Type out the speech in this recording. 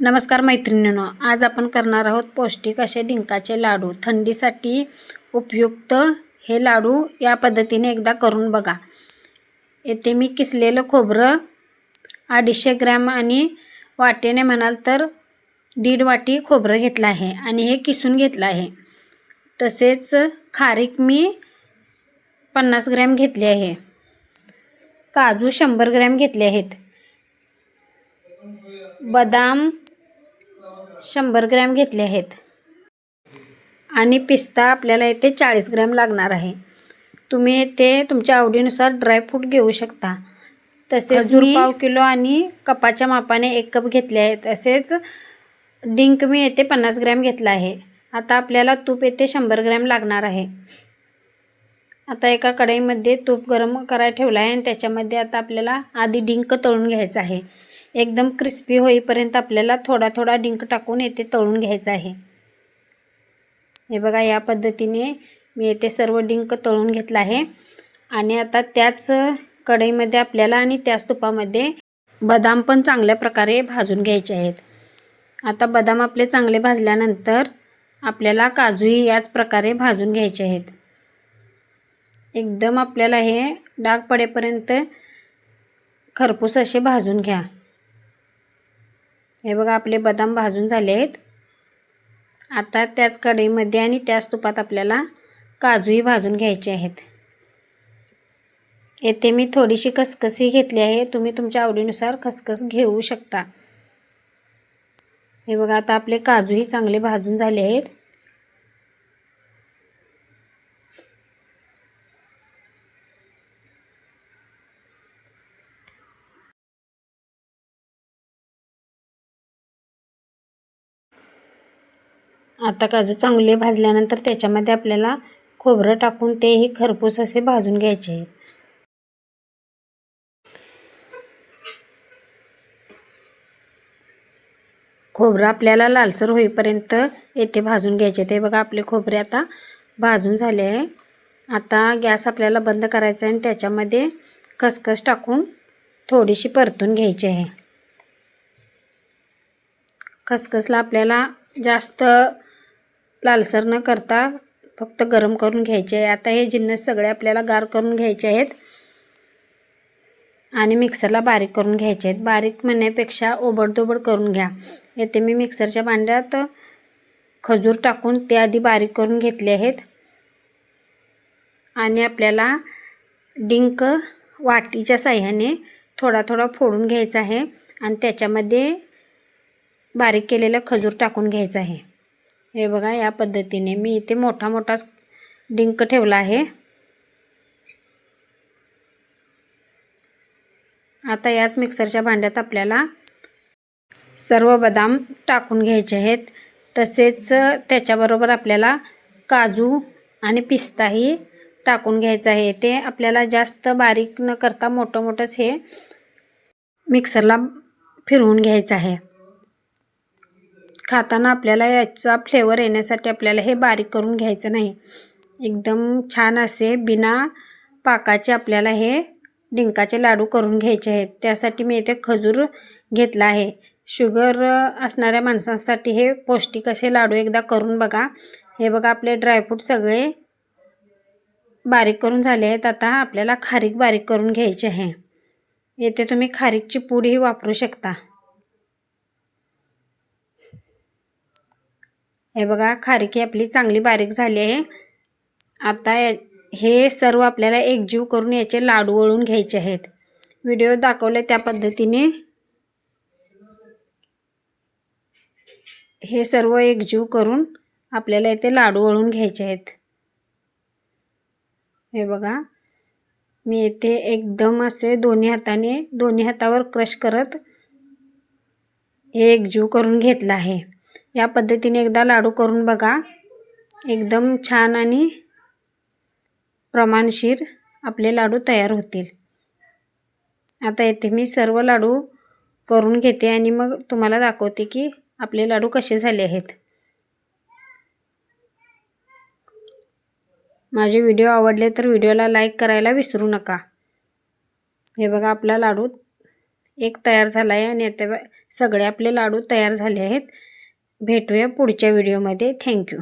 नमस्कार मैत्रिणींनो आज आपण करणार आहोत पौष्टिक असे डिंकाचे लाडू. थंडीसाठी उपयुक्त हे लाडू या पद्धतीने एकदा करून बघा. येथे मी किसलेलं खोबरं अडीचशे ग्रॅम आणि वाटेने म्हणाल तर दीड वाटी खोबरं घेतलं आहे आणि हे किसून घेतलं आहे. तसेच खारीक मी पन्नास ग्रॅम घेतले आहे. काजू शंभर ग्रॅम घेतले आहेत. बदाम शंभर ग्रॅम घेतले आहेत. आणि पिस्ता आपल्याला येथे चाळीस ग्रॅम लागणार आहे. तुम्ही येथे तुमच्या आवडीनुसार ड्रायफ्रूट घेऊ शकता. तसेच पाव किलो आणि कपाच्या मापाने एक कप घेतले आहे तसेच डिंक मी येथे पन्नास ग्रॅम घेतला आहे. आता आपल्याला तूप येथे शंभर ग्रॅम लागणार आहे. आता एका कढईमध्ये तूप गरम करायला ठेवलं आहे आणि त्याच्यामध्ये आता आपल्याला आधी डिंक तळून घ्यायचं आहे. एकदम क्रिस्पी होईपर्यंत आपल्याला थोडा थोडा डिंक टाकून येथे तळून घ्यायचं आहे. हे बघा या पद्धतीने मी येथे सर्व डिंक तळून घेतला आहे. आणि आता त्याच कढईमध्ये आपल्याला आणि त्याच तुपामध्ये बदाम पण चांगल्या प्रकारे भाजून घ्यायचे आहेत. आता बदाम आपले चांगले भाजल्यानंतर आपल्याला काजूही याच प्रकारे भाजून घ्यायचे आहेत. एकदम आपल्याला हे डाग पडेपर्यंत खरपूस असे भाजून घ्या. हे बघा आपले बदाम भाजून झाले आहेत. आता त्याच कढईमध्ये आणि त्याच तुपात आपल्याला काजूही भाजून घ्यायचे आहेत. येथे मी थोडीशी खसखसही घेतली आहे. तुम्ही तुमच्या आवडीनुसार खसखस घेऊ शकता. हे बघा आता आपले काजूही चांगले भाजून झाले आहेत. आता काजू चांगले भाजल्यानंतर त्याच्यामध्ये आपल्याला खोबरं टाकून तेही खरपूस असे भाजून घ्यायचे आहेत. खोबरं आपल्याला लालसर होईपर्यंत येथे भाजून घ्यायचे ते बघा आपले खोबरे आता भाजून झाले आहे. आता गॅस आपल्याला बंद करायचा आहे आणि त्याच्यामध्ये खसखस टाकून थोडीशी परतून घ्यायची आहे. खसखसला आपल्याला जास्त लालसर न करता फक्त गरम करून घ्यायचे आहे. आता हे जिन्नस सगळे आपल्याला गार करून घ्यायचे आहेत. आणि मिक्सरला बारीक करून घ्यायचे आहेत. बारीक म्हणण्यापेक्षा ओबडधोबड करून घ्या. येथे मी मिक्सरच्या भांड्यात खजूर टाकून ते आधी बारीक करून घेतले आहेत. आणि आपल्याला डिंक वाटीच्या साह्याने थोडा थोडा फोडून घ्यायचा आहे. आणि त्याच्यामध्ये बारीक केलेलं खजूर टाकून घ्यायचं आहे. हे बघा या पद्धतीने मी इथे मोठा मोठा डिंक ठेवला आहे. आता याच मिक्सरच्या भांड्यात आपल्याला सर्व बदाम टाकून घ्यायचे आहेत. तसेच त्याच्याबरोबर आपल्याला काजू आणि पिस्ताही टाकून घ्यायचं आहे. ते आपल्याला जास्त बारीक न करता मोठं मोठंच हे मिक्सरला फिरवून घ्यायचं आहे. खाताना आपल्याला याचा फ्लेवर येण्यासाठी आपल्याला हे बारीक करून घ्यायचं नाही. एकदम छान असे बिना पाकाचे आपल्याला हे डिंकाचे लाडू करून घ्यायचे आहेत. त्यासाठी मी इथे खजूर घेतला आहे. शुगर असणाऱ्या माणसांसाठी हे पौष्टिक असे लाडू एकदा करून बघा. हे बघा आपले ड्रायफ्रूट सगळे बारीक करून झाले आहेत. आता आपल्याला खारीक बारीक करून घ्यायची आहे. येथे तुम्ही खारीकची पूडही वापरू शकता. हे बघा खारकी आपली चांगली बारीक झाली आहे. आता हे सर्व आपल्याला एकजीव करून याचे लाडू वळून घ्यायचे आहेत. व्हिडिओ दाखवले त्या पद्धतीने. हे सर्व एकजीव करून आपल्याला इथे लाडू वळून घ्यायचे आहेत. हे बघा मी येथे एकदम असे दोन्ही हाताने दोन्ही हातावर क्रश करत हे एकजीव करून घेतलं आहे. या पद्धतीने एकदा लाडू करून बघा. एकदम छान आणि प्रमाणशीर आपले लाडू तयार होतील. आता येथे मी सर्व लाडू करून घेते आणि मग तुम्हाला दाखवते की आपले लाडू कसे झाले आहेत. माझे व्हिडिओ आवडले तर व्हिडिओला लाईक करायला विसरू नका. हे बघा आपला लाडू एक तयार झाला आहे आणि आता सगळे आपले लाडू तयार झाले आहेत. भेटूया पुढच्या व्हिडिओमध्ये थँक्यू